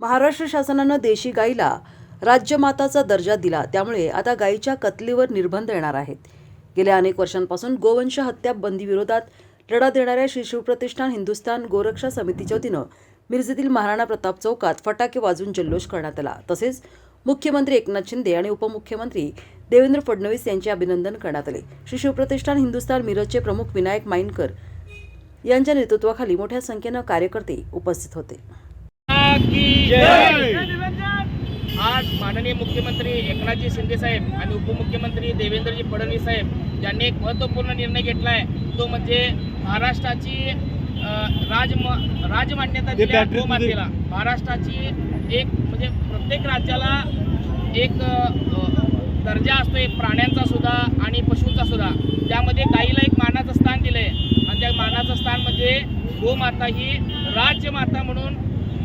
महाराष्ट्र शासनानं देशी गाईला राज्यमाताचा दर्जा दिला. त्यामुळे आता गायीच्या कत्लीवर निर्बंध येणार आहेत. गेल्या अनेक वर्षांपासून गोवंश हत्या बंदीविरोधात लढा देणाऱ्या श्री शिवप्रतिष्ठान हिंदुस्थान गोरक्षा समितीच्या वतीनं मिरजेतील महाराणा प्रताप चौकात फटाके वाजून जल्लोष करण्यात आला. तसेच मुख्यमंत्री एकनाथ शिंदे आणि उपमुख्यमंत्री देवेंद्र फडणवीस यांचे अभिनंदन करण्यात आले. श्री शिवप्रतिष्ठान हिंदुस्थान मिरजचे प्रमुख विनायक माइनकर यांच्या नेतृत्वाखाली मोठ्या संख्येनं कार्यकर्ते उपस्थित होते. की आज माननीय मुख्यमंत्री एकनाथजी शिंदे साहेब आणि उपमुख्यमंत्री देवेंद्रजी फडणवीस साहेब यांनी एक महत्त्वपूर्ण निर्णय घेतला आहे तो म्हणजे महाराष्ट्राची अ, राजम राजमान्यता दिल्या गोमातेला. महाराष्ट्राची एक म्हणजे प्रत्येक राज्याला एक दर्जा असतो एक प्राण्यांचा सुद्धा आणि पशूंचा सुद्धा. त्यामध्ये गाईला एक मानाचं स्थान दिलं आहे आणि त्या मानाचं स्थान म्हणजे गोमाता ही राज्यमाता म्हणून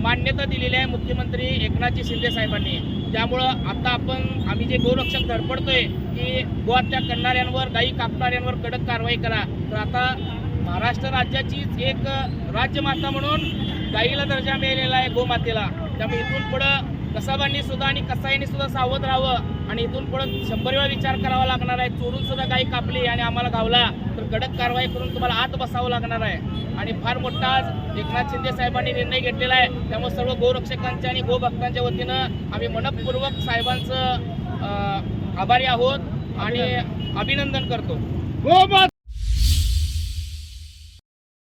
मान्यता दिलेली आहे मुख्यमंत्री एकनाथजी शिंदे साहेबांनी. त्यामुळं आता आपण आम्ही जे गोरक्षक धडपडतोय की गोहत्या करणाऱ्यांवर गायी कापणाऱ्यांवर कडक कारवाई करा. तर आता महाराष्ट्र राज्याचीच एक राज्यमाता म्हणून गाईला दर्जा मिळालेला आहे गोमातेला. त्यामुळे इथून पुढं कसाबांनी सुद्धा आणि कसाईंनी सुद्धा सावध राहावं आणि इथून पुढे शंभर वेळा विचार करावा लागणार आहे. चोरून सुद्धा गाई कापली आणि आम्हाला गावला तर कडक कारवाई करून तुम्हाला आत बसावं लागणार आहे. आणि फार मोठा आज एकनाथ शिंदे साहेबांनी निर्णय घेतलेला आहे. त्यामुळे सर्व गोरक्षकांच्या आणि गोभक्तांच्या वतीनं आम्ही मनपूर्वक साहेबांचं आभारी आहोत आणि अभिनंदन करतो.